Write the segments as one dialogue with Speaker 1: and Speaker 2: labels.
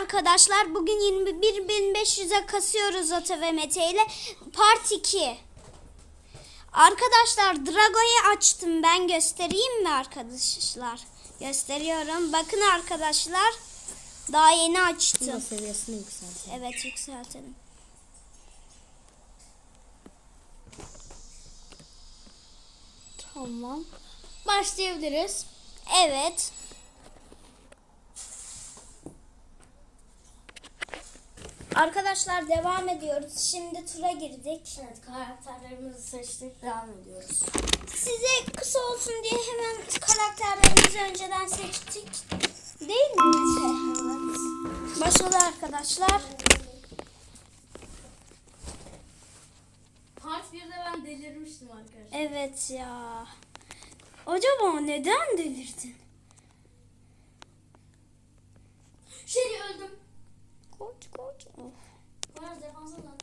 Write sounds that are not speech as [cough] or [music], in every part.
Speaker 1: arkadaşlar. Bugün 21.500'e kasıyoruz Ata ve Mete ile. Part 2. Arkadaşlar Drago'yu açtım. Ben göstereyim mi arkadaşlar? Gösteriyorum. Bakın arkadaşlar. Daha yeni açtım.
Speaker 2: seviyesini yükseltelim.
Speaker 1: Evet yükseltelim.
Speaker 2: Tamam. Başlayabiliriz.
Speaker 1: Evet. Arkadaşlar devam ediyoruz. Şimdi tura girdik.
Speaker 2: Evet karakterlerimizi seçtik. Devam ediyoruz.
Speaker 1: Size kısa olsun diye hemen karakterlerimizi önceden seçtik. Değil mi Mete?
Speaker 2: Evet.
Speaker 1: Başladı arkadaşlar.
Speaker 2: Part 1'de ben delirmiştim arkadaşlar.
Speaker 1: Evet ya. Acaba neden delirdin?
Speaker 2: Şey öldüm.
Speaker 1: Koç koç. Of.
Speaker 2: Poyraz defansa lan.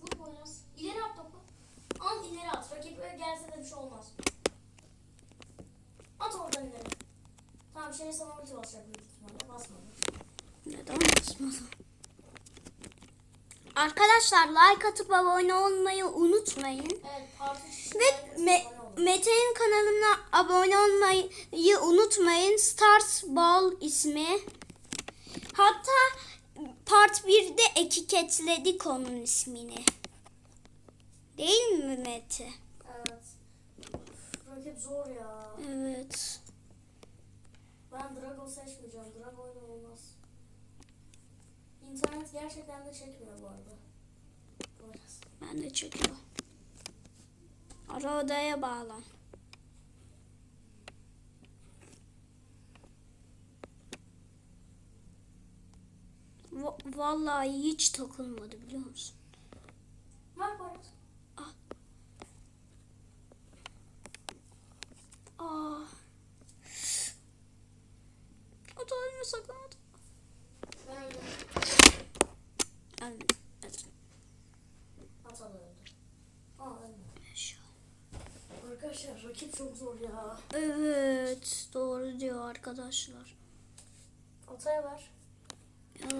Speaker 2: Vur Poyraz. İleri at topu. Al ileri at. Rakip gelse de bir şey olmaz. At oradan ileri. Tamam şey sana ulti basacak büyük ihtimalle. Basmadı.
Speaker 1: Neden basmadın? Arkadaşlar like atıp abone olmayı unutmayın.
Speaker 2: Evet part 3
Speaker 1: Ve Me- Mete'nin kanalına abone olmayı unutmayın. Stars Ball ismi. Hatta part 1'de etiketledik onun ismini. Değil mi Mete?
Speaker 2: Evet. Rakip zor ya.
Speaker 1: Evet.
Speaker 2: Ben Drago seçmeyeceğim. Drago ile olmaz. İnternet gerçekten de çekmiyor bu arada.
Speaker 1: Ben de çekiyor. Ara odaya bağlan. Vallahi hiç takılmadı biliyor musun?
Speaker 2: Var Poyraz.
Speaker 1: Aa. At ölme sakın at.
Speaker 2: Ben öldüm. Da öldü. Aa öldü. Arkadaşlar rakip çok zor ya.
Speaker 1: Evet. Doğru diyor arkadaşlar.
Speaker 2: Ataya ver.
Speaker 1: Gel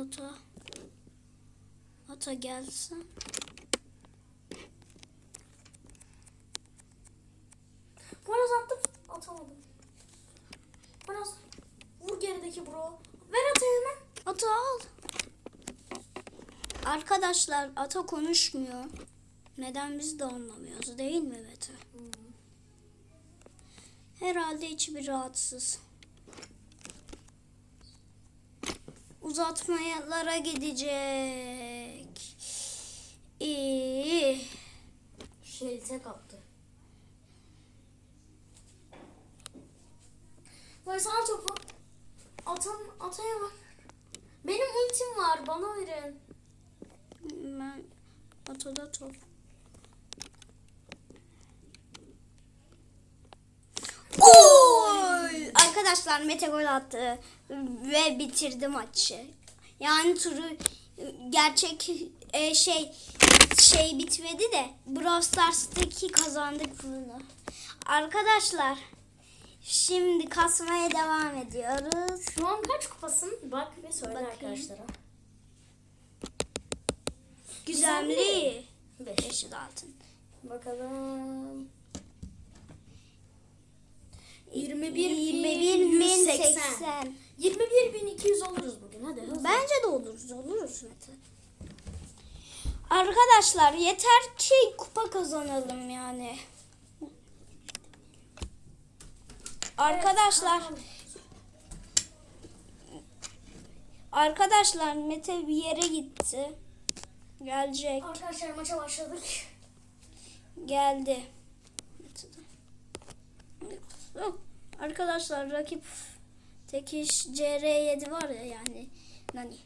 Speaker 1: ata. Gelsin.
Speaker 2: Poyraz attım. Atamadım. Poyraz. Vur gerideki bro. Ver atayı hemen.
Speaker 1: Ata al. Arkadaşlar ata konuşmuyor. Neden biz de anlamıyoruz değil mi Mete? Herhalde içi bir rahatsız. Uzatmalara gidecek. İyi.
Speaker 2: Şey tek attı. Poyraz al topu. Atan, ataya ver. Benim ultim var. Bana verin.
Speaker 1: Ben atada top. Gol! Arkadaşlar Mete gol attı ve bitirdi maçı. Yani turu gerçek e, şey şey bitmedi de Brawl Stars'taki kazandık bunu. Arkadaşlar şimdi kasmaya devam ediyoruz.
Speaker 2: Şu an kaç kupasın? Bak ve söyle
Speaker 1: Bakayım.
Speaker 2: arkadaşlara.
Speaker 1: Güzelli.
Speaker 2: Beş.
Speaker 1: Yeşil altın.
Speaker 2: Bakalım.
Speaker 1: 21.080.
Speaker 2: 21.200 oluruz bugün. Hadi hızlı.
Speaker 1: Bence de oluruz, oluruz Mete. Arkadaşlar yeter ki kupa kazanalım yani. Arkadaşlar Arkadaşlar Mete bir yere gitti. Gelecek.
Speaker 2: Arkadaşlar maça başladık.
Speaker 1: Geldi. Arkadaşlar rakip tek iş CR7 var ya yani Nani.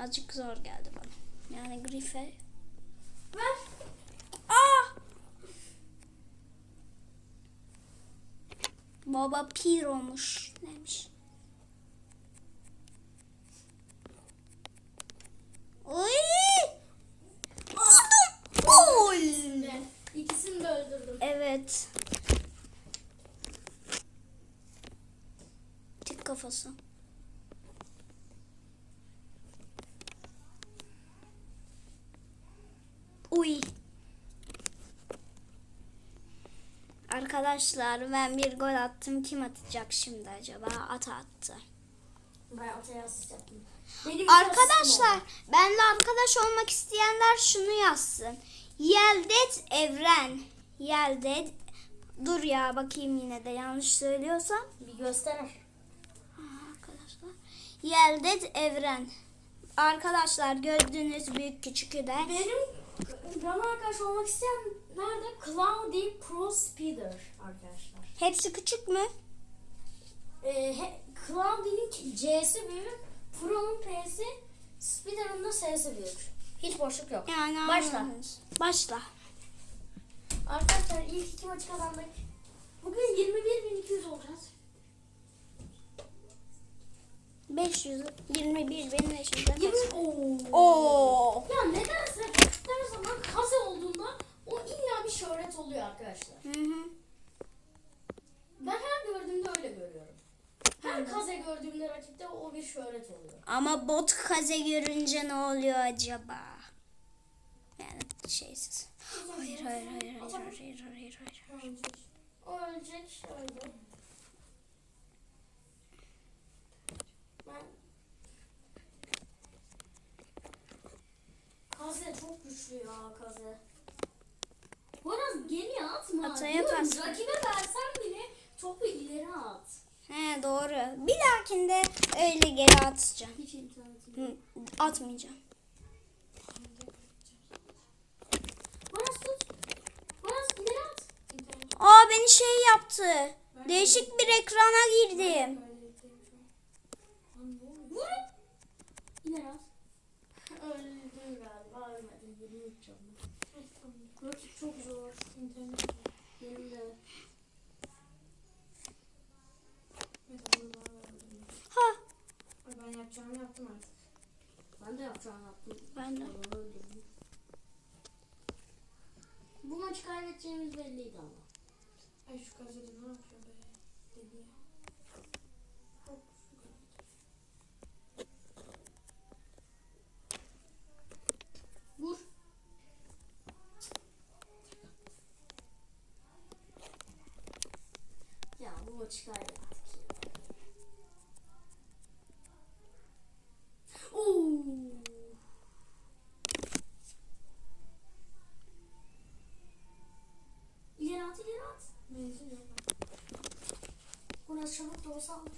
Speaker 1: Azıcık zor geldi bana. Yani Grife.
Speaker 2: Ver.
Speaker 1: Aa! Baba Piro'muş. Neymiş? Oy! Aldım. Gol!
Speaker 2: İkisini de öldürdüm.
Speaker 1: Evet. Tik kafası. Uy. Arkadaşlar ben bir gol attım. Kim atacak şimdi acaba? Ata attı.
Speaker 2: Ben Atay'a asist yaptım. Benim iki
Speaker 1: Arkadaşlar benimle arkadaş olmak isteyenler şunu yazsın. Yeldet Evren. Yeldet. Dur ya bakayım yine de yanlış söylüyorsam.
Speaker 2: Bir göster.
Speaker 1: Arkadaşlar. Yeldet Evren. Arkadaşlar gördüğünüz büyük küçükü de.
Speaker 2: Benim bana arkadaş olmak isteyenler de Cloudy Pro Speeder arkadaşlar.
Speaker 1: Hepsi küçük mü?
Speaker 2: Ee, he, Cloudy'nin C'si büyük, Pro'nun P'si, Speeder'ın da S'si büyük. Hiç boşluk yok.
Speaker 1: Yani
Speaker 2: Başla.
Speaker 1: Başla.
Speaker 2: Arkadaşlar ilk iki maçı kazandık. Bugün 21.200 olacağız.
Speaker 1: 500 21 benim 500.
Speaker 2: Yemin Oo.
Speaker 1: Oo.
Speaker 2: Ya nedense her zaman kaze olduğunda o illa bir şöhret oluyor arkadaşlar.
Speaker 1: Hı hı.
Speaker 2: Ben her gördüğümde öyle görüyorum. Her kaze gördüğümde rakipte o bir şöhret oluyor.
Speaker 1: Ama bot kaze görünce ne oluyor acaba? Yani şeysiz. Hayır hayır hayır hayır hayır hayır hayır. hayır.
Speaker 2: O ölecek öldü. Ben... Kaze çok güçlü ya Kaze. Biraz geriye atma.
Speaker 1: Ataya
Speaker 2: Diyorum,
Speaker 1: pas.
Speaker 2: Rakibe versen bile topu ileri at.
Speaker 1: He doğru. Bir dahakinde öyle geri atacağım.
Speaker 2: Hiç internetim.
Speaker 1: Hı, atmayacağım.
Speaker 2: Biraz tut. Biraz ileri at.
Speaker 1: Aa beni şey yaptı. Değişik bir ekrana girdim.
Speaker 2: Vurun. İleri at. Yeni yapacağım. Çok zor. İnternet. Benim de.
Speaker 1: Ha
Speaker 3: Ben yapacağımı yaptım artık.
Speaker 2: Ben de yapacağım yaptım.
Speaker 1: ben de.
Speaker 2: Bu maçı kaybedeceğimiz belliydi ama.
Speaker 3: Ay şu gazete ne yapıyor be? Deli ya. Hop, şu gazete.
Speaker 2: Vur. Ya bu maçı kaybettik. Oo. İleri at, ileri at.
Speaker 3: Menzil yok.
Speaker 2: Burası çabuk da olsa alır.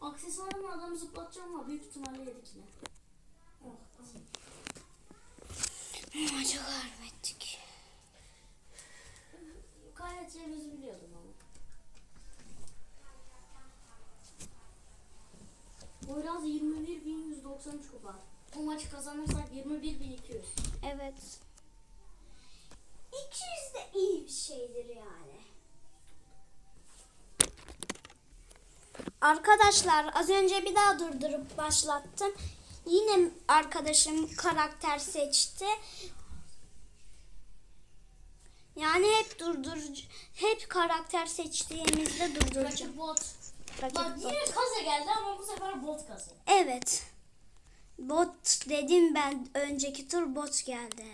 Speaker 2: Aksesuarımla adamı zıplatacağım ama büyük ihtimalle yedik yine.
Speaker 3: Oh.
Speaker 1: Maçı kaybettik.
Speaker 2: Kaybedeceğimizi biliyordum ama. Poyraz 21.193 kupa. Bu maçı kazanırsak 21.200.
Speaker 1: Evet. 200 de iyi bir şeydir yani. Arkadaşlar az önce bir daha durdurup başlattım. Yine arkadaşım karakter seçti. Yani hep durdur hep karakter seçtiğimizde.
Speaker 2: Rakip bot.
Speaker 1: Rakip
Speaker 2: Bak
Speaker 1: bot.
Speaker 2: yine kaza geldi ama bu sefer bot kazı.
Speaker 1: Evet. Bot dedim ben önceki tur bot geldi. [laughs]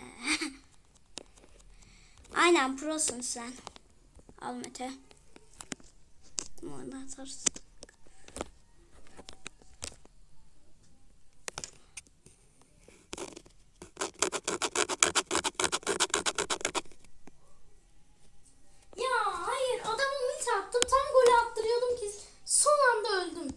Speaker 1: Aynen prosun sen. Al Mete. Bunu atarsın.
Speaker 2: Ya hayır adamı ulti attım tam golü attırıyordum ki son anda öldüm.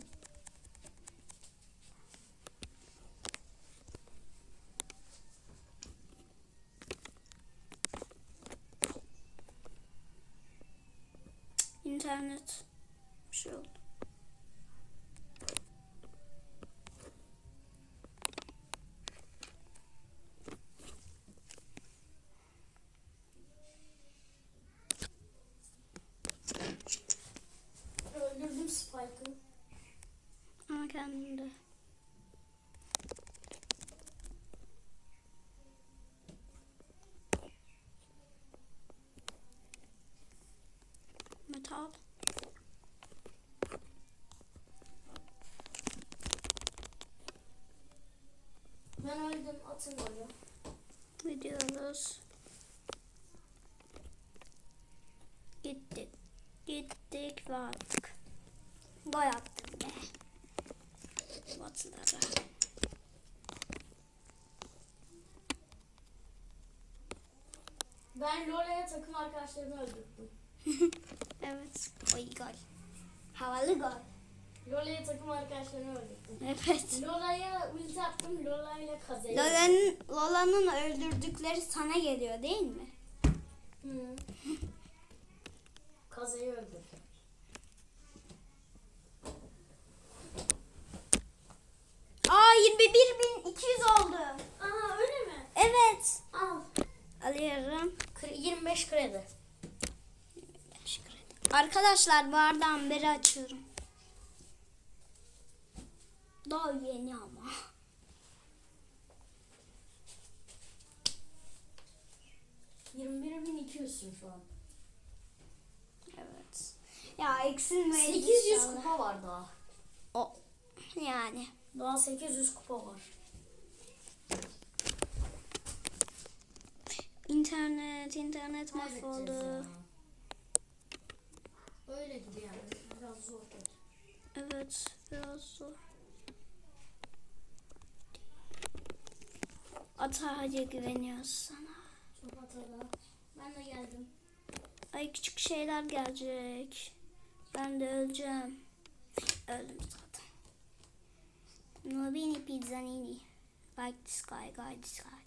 Speaker 1: İnternet. Bir şey oldu.
Speaker 2: Öldürdüm Spike'ı.
Speaker 1: Ama kendimde. Mete al.
Speaker 2: Atın golü.
Speaker 1: Gidiyoruz. Gittik. Gittik ve attık. Gol attık be. Batılara.
Speaker 2: Ben Lola'ya takım arkadaşlarımı öldürdüm. [laughs]
Speaker 1: Evet. Oy gol. Havalı gol.
Speaker 2: Lola'ya takım arkadaşlarımı öldürdüm.
Speaker 1: Evet.
Speaker 2: Lola'ya ulti attım. Lola ile Kaze'yi
Speaker 1: Lola'nın, Lola'nın öldürdükleri sana geliyor değil mi?
Speaker 2: Hı. [laughs] Kaze'yi öldürdüm.
Speaker 1: Aa 21.200 oldu.
Speaker 2: Aa öyle mi?
Speaker 1: Evet.
Speaker 2: Al.
Speaker 1: Alıyorum.
Speaker 2: Kre- 25 kredi.
Speaker 1: Arkadaşlar bardağın beri açıyorum. Daha yeni ama.
Speaker 2: %21.200'sün şu an.
Speaker 1: Evet. Ya eksilmeyiz
Speaker 2: 800
Speaker 1: inşallah.
Speaker 2: kupa var daha.
Speaker 1: O. Yani.
Speaker 2: Daha 800 kupa var.
Speaker 1: internet, internet mahvoldu.
Speaker 2: Öyle gidiyor yani. Biraz zor.
Speaker 1: Evet, biraz zor. Atağaca güveniyoruz sana.
Speaker 2: Çok hatalı. Ben de geldim.
Speaker 1: Ay küçük şeyler gelecek. Ben de öleceğim. Öldüm zaten. Nobini pizzanini. Like this guy, guy this guy.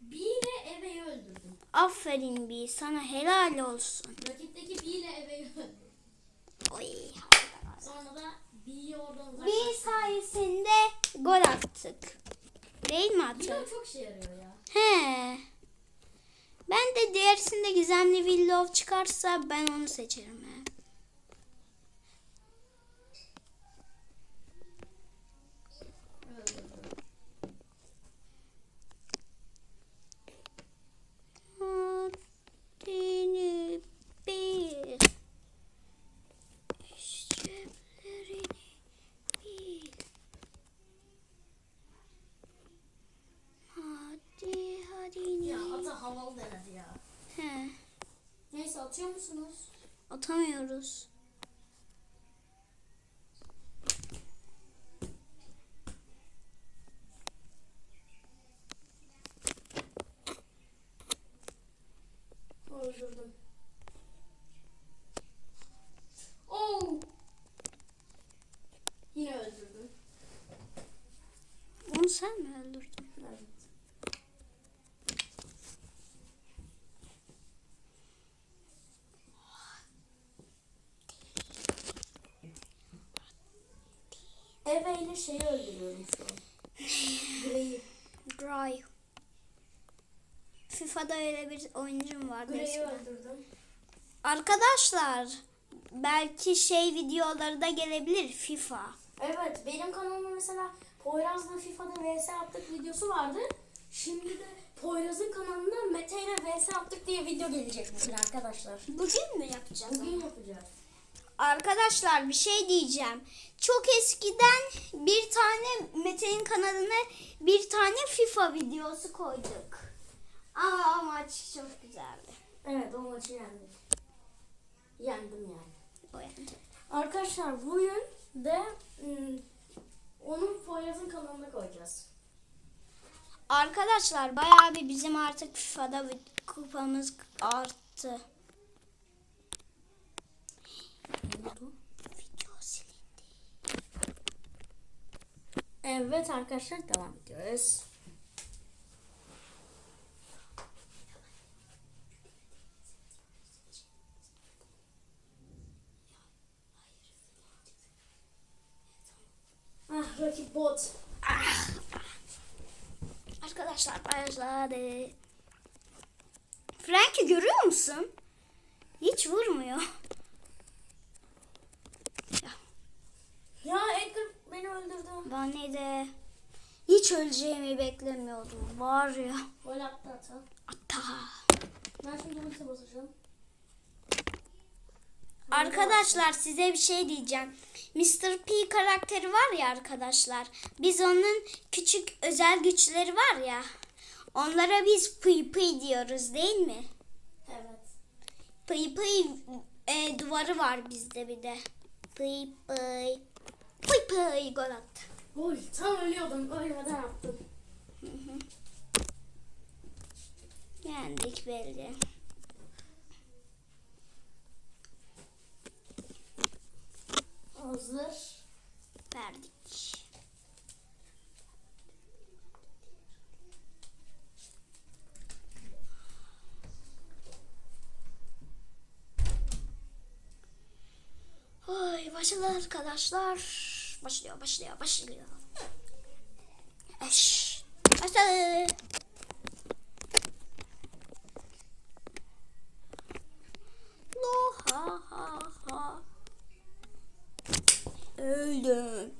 Speaker 2: B ile Eve'yi öldürdüm.
Speaker 1: Aferin bir sana helal olsun.
Speaker 2: Rakipteki B ile Eve'yi öldürdüm.
Speaker 1: Oy.
Speaker 2: Sonra da B'yi oradan
Speaker 1: Bir
Speaker 2: uzaklaştırdım.
Speaker 1: sayesinde gol attık. Değil mi attık?
Speaker 2: çok şey yarıyor ya.
Speaker 1: He. Ben de diğerisinde gizemli Willow çıkarsa ben onu seçerim. He.
Speaker 2: Öldürdüm.
Speaker 1: Haddini bil. İşçilerini bil. Hadi hadi.
Speaker 2: Ya ata havalı denedi ya.
Speaker 1: He.
Speaker 2: Neyse atıyor musunuz?
Speaker 1: Atamıyoruz.
Speaker 2: Öldürdüm. Oo. Yine öldürdüm.
Speaker 1: Onu sen mi öldürdün?
Speaker 2: Evet. Eve ile şeyi öldürüyorum şu an. Grey'i.
Speaker 1: Gray. FIFA'da öyle bir oyuncum vardı. Eskiden.
Speaker 2: öldürdüm.
Speaker 1: Arkadaşlar belki şey videoları da gelebilir FIFA.
Speaker 2: Evet benim kanalımda mesela Poyraz'la FIFA'da vs attık videosu vardı. Şimdi de Poyraz'ın kanalında Mete ile vs attık diye video gelecek bugün arkadaşlar.
Speaker 1: Bugün mü yapacağız?
Speaker 2: Bugün yapacağız.
Speaker 1: Arkadaşlar bir şey diyeceğim. Çok eskiden bir tane Mete'nin kanalına bir tane FIFA videosu koyduk. Ama o maç çok güzeldi.
Speaker 2: Evet o maçı yendik. Yendim yani.
Speaker 1: O yani.
Speaker 2: Arkadaşlar bugün de ım, onu Poyraz'ın kanalına koyacağız.
Speaker 1: Arkadaşlar bayağı bir bizim artık FIFA'da kupamız arttı. Video silindi.
Speaker 2: Evet arkadaşlar devam ediyoruz. Ah rakip bot.
Speaker 1: Arkadaşlar başladı. Frank'i görüyor musun? Hiç vurmuyor.
Speaker 2: Ya Edgar beni öldürdü.
Speaker 1: Ben de hiç öleceğimi beklemiyordum. Var ya.
Speaker 2: Gol attı ata.
Speaker 1: Ata.
Speaker 2: Ben şimdi ulti basacağım.
Speaker 1: Arkadaşlar size bir şey diyeceğim. Mr. P karakteri var ya arkadaşlar. Biz onun küçük özel güçleri var ya. Onlara biz pıy pıy diyoruz değil mi?
Speaker 2: Evet.
Speaker 1: Pıy pıy e, duvarı var bizde bir de. Pıy pıy. Pıy pıy gol attı.
Speaker 2: Gol. Tam ölüyordum. Ölmeden attım.
Speaker 1: Yendik belli.
Speaker 2: Hazır.
Speaker 1: Verdik. Oy başladı arkadaşlar. Başlıyor, başlıyor, başlıyor. Eş. Başladı. Lo ha ha. Öldüm.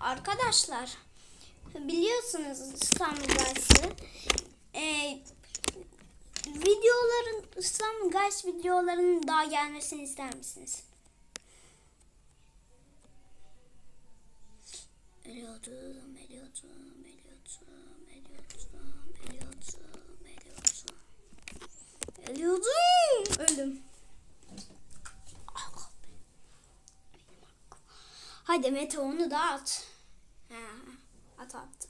Speaker 1: Arkadaşlar biliyorsunuz İstanbul Guys'ı e, İstanbul Guys videolarının daha gelmesini ister misiniz? Ölüyordum, ölüyordum, ölüyordum, ölüyordum, ölüyordum, ölüyordum. Ölüyordum. Öldüm. Hadi Mete onu da at. Ha, at attı.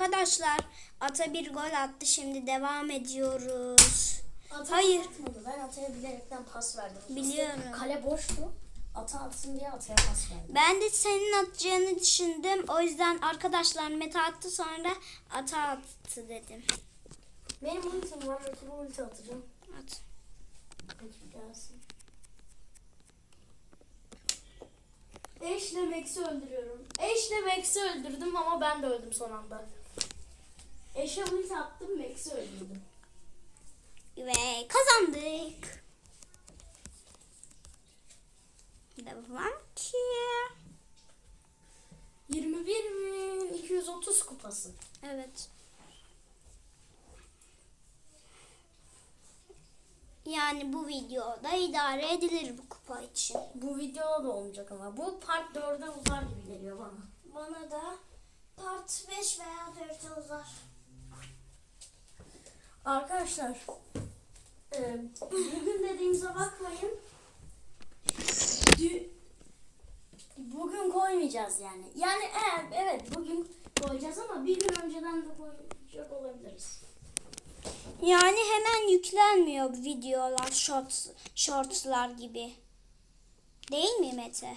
Speaker 1: Arkadaşlar ata bir gol attı. Şimdi devam ediyoruz.
Speaker 2: Ata
Speaker 1: Hayır.
Speaker 2: atmadı. Ben Ata'ya bilerekten pas verdim.
Speaker 1: Biliyorum.
Speaker 2: Kale boştu. Ata atsın diye Ata'ya pas verdim.
Speaker 1: Ben de senin atacağını düşündüm. O yüzden arkadaşlar Mete attı sonra ata attı dedim.
Speaker 2: Benim ultim var. Rakibe ulti atacağım.
Speaker 1: At.
Speaker 2: Peki gelsin. Eşle Max'i öldürüyorum. Eşle Max'i öldürdüm ama ben de öldüm son anda. Eşe ulti attım Max'i öldürdüm.
Speaker 1: Ve kazandık. Devam ki.
Speaker 2: 21.230 kupası.
Speaker 1: Evet. Yani bu videoda idare edilir bu kupa için.
Speaker 2: Bu videoda da olmayacak ama bu part 4'e uzar gibi geliyor bana.
Speaker 1: Bana da part 5 veya 4'e uzar.
Speaker 2: Arkadaşlar e, bugün dediğimize bakmayın. Dü- Bugün koymayacağız yani. Yani eğer evet bugün koyacağız ama bir gün önceden de koyacak olabiliriz.
Speaker 1: Yani hemen yüklenmiyor videolar, shorts, shortslar gibi. Değil mi Mete?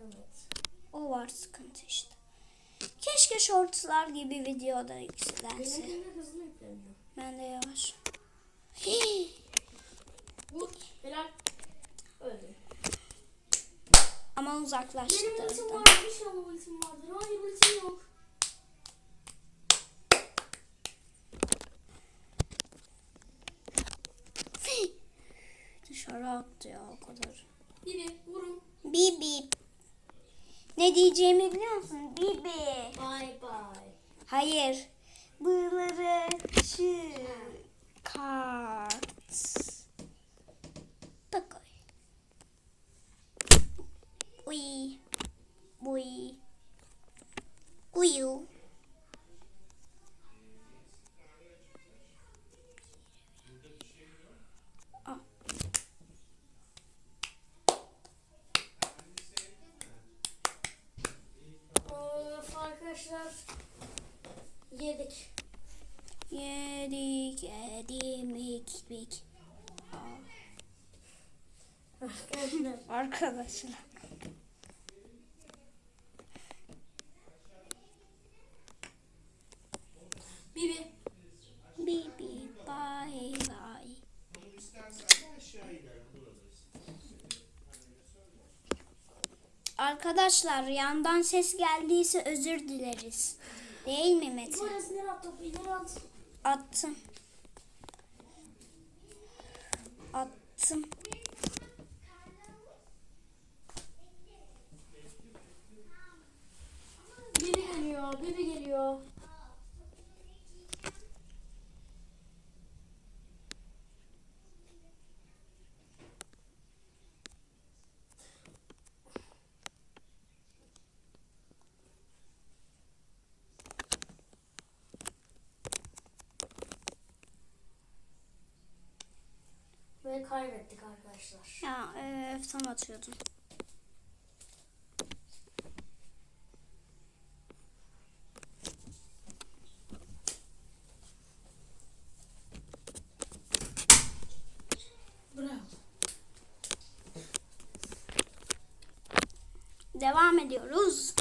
Speaker 2: Evet.
Speaker 1: O var sıkıntı işte. Keşke shortslar gibi videoda yüklense.
Speaker 2: Benimkinde hızlı yükleniyor.
Speaker 1: Ben de yavaş. Hii.
Speaker 2: Bu helal öldü.
Speaker 1: Ama
Speaker 2: Benim ultim var. İnşallah ultim vardır. Hayır ultim yok.
Speaker 1: Dışarı attı ya o kadar.
Speaker 2: Biri vurun.
Speaker 1: Bibi. Ne diyeceğimi biliyor musun? Bibi.
Speaker 2: Bye bye.
Speaker 1: Hayır. Bığları çıkart. Bak oy. Uy. Uy. Uyu.
Speaker 2: Arkadaşlar. Yedik.
Speaker 1: Yedik yedik mik
Speaker 2: Arkadaşlar.
Speaker 1: Arkadaşlar.
Speaker 2: Bibi.
Speaker 1: Bibi bye bye. Arkadaşlar yandan ses geldiyse özür dileriz. Değil mi Mete?
Speaker 2: Burası ileri at topu ileri at.
Speaker 1: Attım. Attım.
Speaker 2: Biri geliyor. Biri geliyor. Kaybettik arkadaşlar.
Speaker 1: Ya e, tam atıyordum.
Speaker 3: Bravo.
Speaker 1: Devam ediyoruz.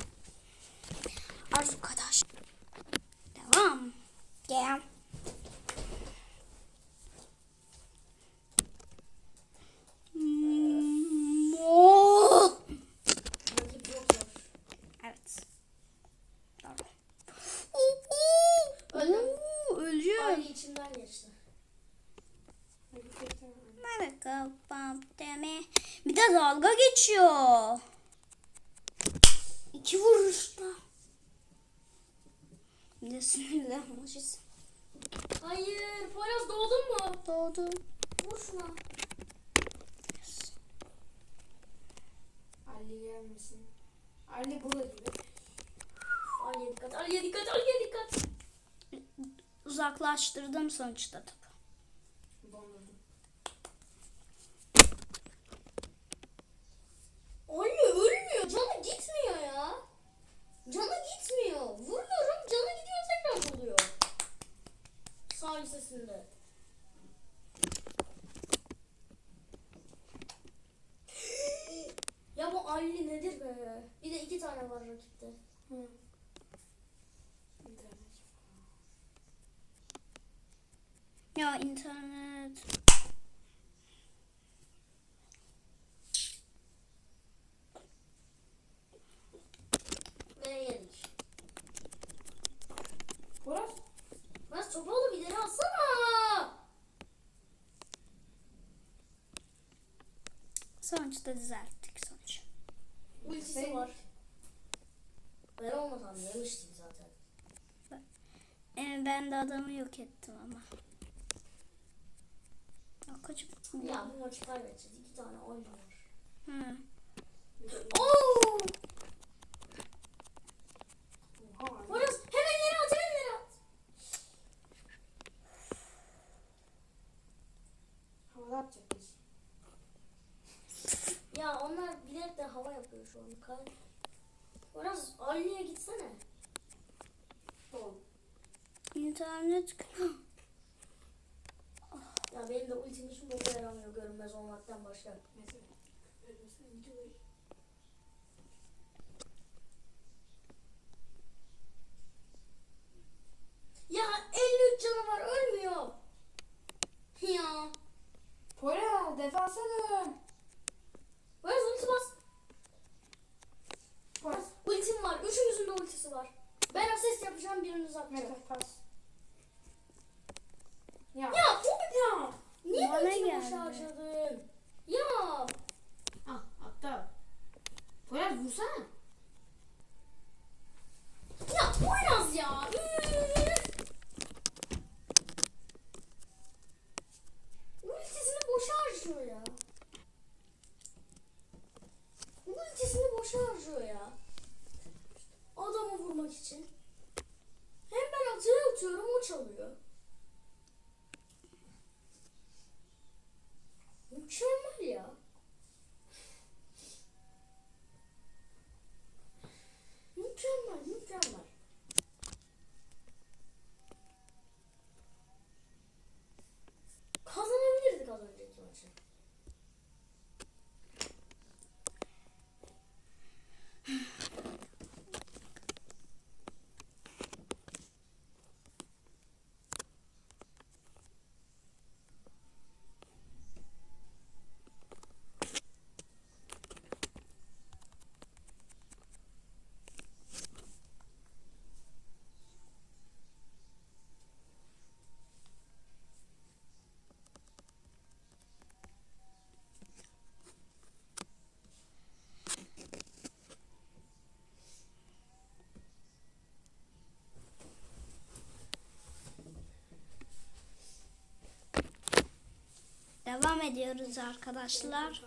Speaker 1: Arkadaş. Devam. Gel. Hmm, oh!
Speaker 2: Rakip çok zor.
Speaker 1: Evet. Doğru.
Speaker 2: Öldüm.
Speaker 1: Oo, Ölüyor.
Speaker 2: Aile içinden geçti.
Speaker 3: Hadi tekrar.
Speaker 1: Merhaba deme. Bir de dalga geçiyor. İki vuruşta. Bir de sinirlenmişiz.
Speaker 2: Hayır. Poyraz doğdun mu?
Speaker 1: Doğdu.
Speaker 2: Vur şuna.
Speaker 3: Ali gelmesin. Ali burada gibi.
Speaker 2: Ali'ye dikkat. Ali'ye dikkat. Ali'ye dikkat.
Speaker 1: Uzaklaştırdım sonuçta topu.
Speaker 3: Dondurdum.
Speaker 2: Ali ölmüyor. Canı gitmiyor ya. Canı gitmiyor. Vuruyorum. Canı gidiyor tekrar oluyor. Sağ lisesinde. ya bu Ali nedir be? Bir de iki tane var rakipte.
Speaker 3: Hı. İnternet.
Speaker 1: Ya internet. Sonuçta düzelttik sonuç.
Speaker 2: Ultisi var. Ben olmasam yemiştim zaten.
Speaker 1: Ee, ben de adamı yok ettim ama. Kaç
Speaker 2: Ya bu maçı kaybedeceğiz. İki tane oyun var.
Speaker 1: Hı.
Speaker 2: Oo! Poyraz hemen yere at hemen yere at.
Speaker 3: Havada atacak biz.
Speaker 2: Ya onlar bilerek de hava yapıyor şu an. Kay. Poyraz Ali'ye gitsene.
Speaker 3: Doğru.
Speaker 1: İnternet.
Speaker 2: Ya benim de ultim hiç boka yaramıyor görünmez olmaktan başka.
Speaker 3: Mesela. Ölmesin videoyu.
Speaker 2: Ya 53 canı var ölmüyor. Ya.
Speaker 3: Poyraz defansa dön.
Speaker 2: Poyraz ulti bas.
Speaker 3: Poyraz.
Speaker 2: Ultim var. Üçümüzün de ultisi var. Ben asist yapacağım biriniz atacak.
Speaker 3: Mete pas. Ya.
Speaker 2: Ya ya. Niye
Speaker 1: Bana
Speaker 2: boşa harcadın? Ya.
Speaker 3: Ah aptal. Poyraz vursana.
Speaker 2: Ya Poyraz ya. Ultisini boşa harcıyor ya. Ultisini boşa harcıyor ya. Adamı vurmak için. Hem ben atıyor atıyorum o çalıyor. Mükemmel ya. Mükemmel, mükemmel. Kazanabilirdik az önceki maçı.
Speaker 1: Devam ediyoruz arkadaşlar.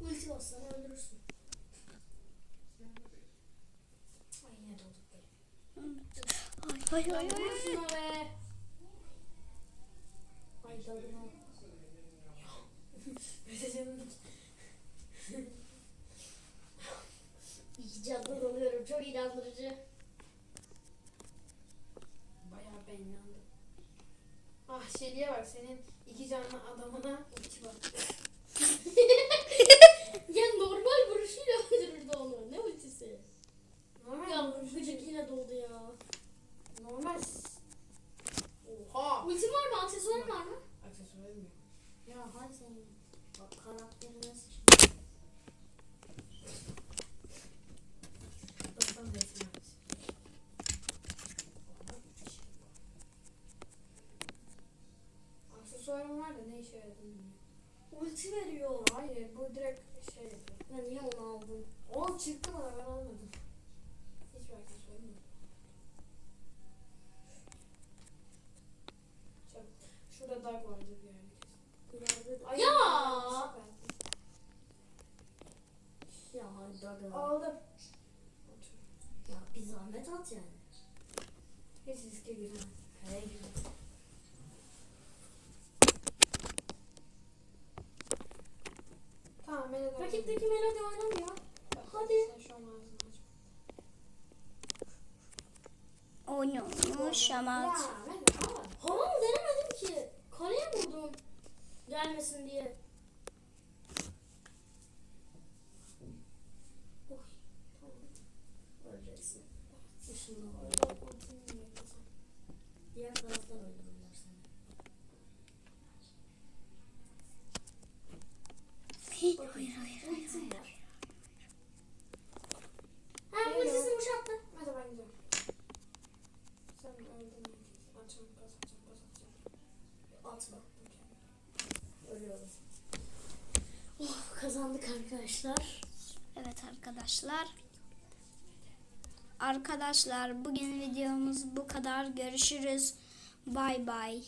Speaker 2: Ulti bassan öldürürsün. Ay yine dolduk be.
Speaker 1: Ay ay ay ay.
Speaker 2: O be. Ay dadına.
Speaker 3: Mesajını
Speaker 2: İki canlı oluyorum. Çok inandırıcı.
Speaker 3: bayağı ben inandım. Ah Şeli'ye bak senin iki canlı adamına bak. [laughs]
Speaker 2: ya normal vuruşuyla öldürürdü onu. Ne ultisi?
Speaker 3: Normal
Speaker 2: Ya gıcık yine doldu ya.
Speaker 3: Normal. Oha.
Speaker 2: Ultim var mı? Aksesuarın var mı?
Speaker 3: Aksesuarım yok.
Speaker 2: Ya hadi senin. Bak karakterine sıçmış.
Speaker 3: Doksan resmi aç. Aksesuarım var da ne işe yaradığını bilmiyorum.
Speaker 2: Ulti veriyor.
Speaker 3: Hayır bu direkt şey yapıyor.
Speaker 2: Ya niye onu aldın?
Speaker 3: O çıktı bana ben almadım. Hiçbir aksesuarım yok. Çabuk. Şurada dag vardı bir yerde kesin.
Speaker 2: İleride de-
Speaker 3: Ay,
Speaker 2: ya!
Speaker 3: süper.
Speaker 2: Ya hadi daga.
Speaker 3: Aldım. Otur.
Speaker 2: Ya bir zahmet at yani.
Speaker 3: Hiç riske girme.
Speaker 2: Hele güzel.
Speaker 3: Tamam ben de
Speaker 2: Rakipteki melodi oynamıyor. Hadi.
Speaker 3: Sen şu an ağzını aç.
Speaker 1: Oynuyormuş ama
Speaker 3: Ya
Speaker 1: at-
Speaker 3: ben de almadım.
Speaker 2: Hava mı denemedim ki. Kaleye vurdum. Gelmesin diye. Oy, tamam. Öleceksin. Dışında var.
Speaker 3: Orada ultimi beklesem.
Speaker 2: Diğer taraftan öldürürler seni.
Speaker 1: Hayır hayır hayır.
Speaker 2: Ultim var. Ha ultisini uçattı.
Speaker 3: Hadi ben gidiyorum. Sen öldün. Açalım kas açalım kas açalım.
Speaker 2: Atma. Ölüyorum. Oh kazandık arkadaşlar.
Speaker 1: Evet arkadaşlar. Arkadaşlar bugün videomuz bu kadar. Görüşürüz. Bay bay.